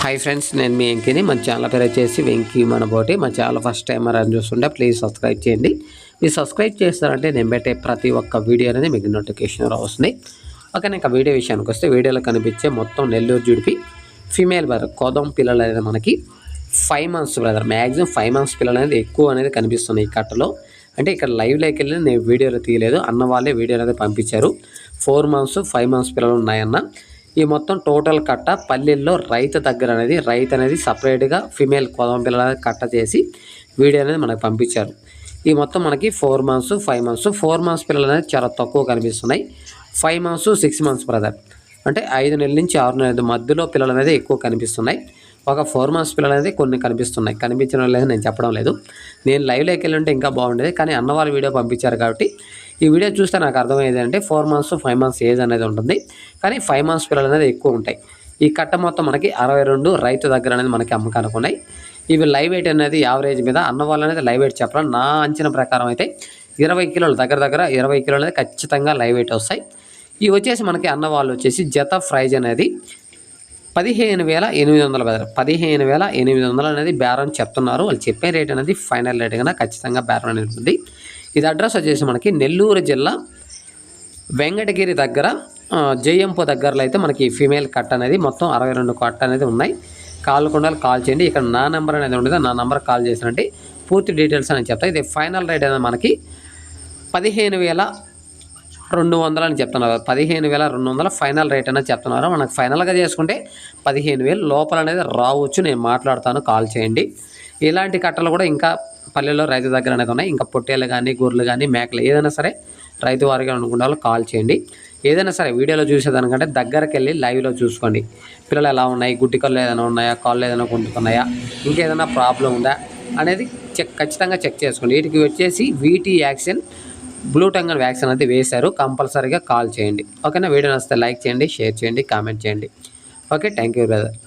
Hi friends నేను మీ వెంకీని. మన channel పేరు వచ్చేసి వెంకీ మన బోటి. మా ఛానల్ ఫస్ట్ టైం అని చూస్తుంటే ప్లీజ్ సబ్స్క్రైబ్ చేయండి. మీరు సబ్స్క్రైబ్ చేస్తారంటే నేను పెట్టే ప్రతి ఒక్క వీడియో అనేది మీకు నోటిఫికేషన్ వస్తుంది. ఓకే ఇంకా వీడియో విషయానికి వస్తే వీడియోలో కనిపించే మొత్తం నెల్లూరు జుడిపి ఫీమేల్ బ్రదర్ కోదం పిల్లలు అనేది మనకి five months brother maximum five months పిల్లలు అనేది ఎక్కువ అనేది కనిపిస్తున్నాయి ఈ కట్టలో. అంటే ఇక్కడ లైవ్లోకి వెళ్ళి నేను వీడియోలో తీయలేదు. అన్న వాళ్ళే వీడియో అనేది పంపించారు. ఫోర్ మంత్స్ ఫైవ్ మంత్స్ పిల్లలు ఉన్నాయన్న. ఈ మొత్తం టోటల్ కట్ట పల్లెల్లో రైతు దగ్గర అనేది రైతు అనేది సపరేట్గా ఫిమేల్ కోదం పిల్లల కట్ట చేసి వీడియో అనేది మనకు పంపించారు. ఈ మొత్తం మనకి four months five months four months పిల్లలు అనేది చాలా తక్కువ కనిపిస్తున్నాయి. Five months six months brother అంటే ఐదు నెలల నుంచి ఆరు నెలల మధ్యలో పిల్లలు అనేది ఎక్కువ కనిపిస్తున్నాయి. ఒక ఫోర్ మంత్స్ పిల్లలు అనేది కొన్ని కనిపిస్తున్నాయి. కనిపించడం లేదు నేను చెప్పడం లేదు. నేను లైవ్లోకి వెళ్ళి ఉంటే ఇంకా బాగుండేది. కానీ అన్నవాళ్ళు వీడియో పంపించారు కాబట్టి ఈ వీడియో చూస్తే నాకు అర్థమయ్యేది అంటే four months five months age అనేది ఉంటుంది. కానీ ఫైవ్ మంత్స్ పిల్లలు అనేది ఎక్కువ ఉంటాయి. ఈ కట్ట మొత్తం మనకి అరవై రెండు రైతు దగ్గర అనేది మనకి అమ్మకానికి ఉన్నాయి. ఇవి లైవ్ వెయిట్ అనేది యావరేజ్ మీద అన్న వాళ్ళు అనేది లైవ్ వెయిట్ చెప్పడం నా అంచనా ప్రకారం అయితే ఇరవై కిలోలు దగ్గర దగ్గర ఇరవై కిలోలు అనేది ఖచ్చితంగా లైవ్ వెయిట్ వస్తాయి. ఇవి వచ్చేసి మనకి అన్న వాళ్ళు వచ్చేసి జత ప్రైజ్ అనేది పదిహేను వేల ఎనిమిది వందల బెదర్ పదిహేను వేల ఎనిమిది వందలు అనేది బేరం చెప్తున్నారు. వాళ్ళు చెప్పే రేట్ అనేది ఫైనల్ రేట్ కన్నా ఖచ్చితంగా బేరం అనేది ఉంటుంది. ఇది అడ్రస్ వచ్చేసి మనకి నెల్లూరు జిల్లా వెంకటగిరి దగ్గర జయంపు దగ్గరలో అయితే మనకి ఫీమేల్ కట్ అనేది మొత్తం అరవై రెండు కట్ అనేది ఉన్నాయి. కాల్ కొండలు కాల్ చేయండి. ఇక్కడ నా నెంబర్ అనేది ఉండదు నా నెంబర్ కాల్ చేసినట్టు పూర్తి డీటెయిల్స్ అని చెప్తా. ఇది ఫైనల్ రేట్ అనేది మనకి పదిహేను వేల రెండు వందలు అని చెప్తున్నారు. పదిహేను వేల రెండు వందల ఫైనల్ రేట్ అనేది చెప్తున్నారు. మనకు ఫైనల్గా చేసుకుంటే పదిహేను వేలు లోపల అనేది రావచ్చు. నేను మాట్లాడతాను. కాల్ చేయండి. ఇలాంటి కట్టలు కూడా ఇంకా పల్లెల్లో రైతు దగ్గర అనేది ఉన్నాయి. ఇంకా పొట్టేలు కానీ గొర్రెలు కానీ మేకలు ఏదైనా సరే రైతు వారిగా అనుకున్న వాళ్ళు కాల్ చేయండి. ఏదైనా సరే వీడియోలో చూసేదానికంటే దగ్గరికి వెళ్ళి లైవ్లో చూసుకోండి. పిల్లలు ఎలా ఉన్నాయి? గుడ్డి కళ్ళు ఏదైనా ఉన్నాయా? కాళ్ళు ఏదైనా కొంటున్నాయా? ఇంకేదైనా ప్రాబ్లం ఉందా? అనేది చెక్ ఖచ్చితంగా చెక్ చేసుకోండి. వీటికి వచ్చేసి వీటి యాక్సిన్ బ్లూ టంగన్ వ్యాక్సిన్ అయితే వేశారు. కంపల్సరీగా కాల్ చేయండి. ఓకేనా? వీడియో నచ్చితే లైక్ చేయండి షేర్ చేయండి కామెంట్ చేయండి. Okay thank you brother.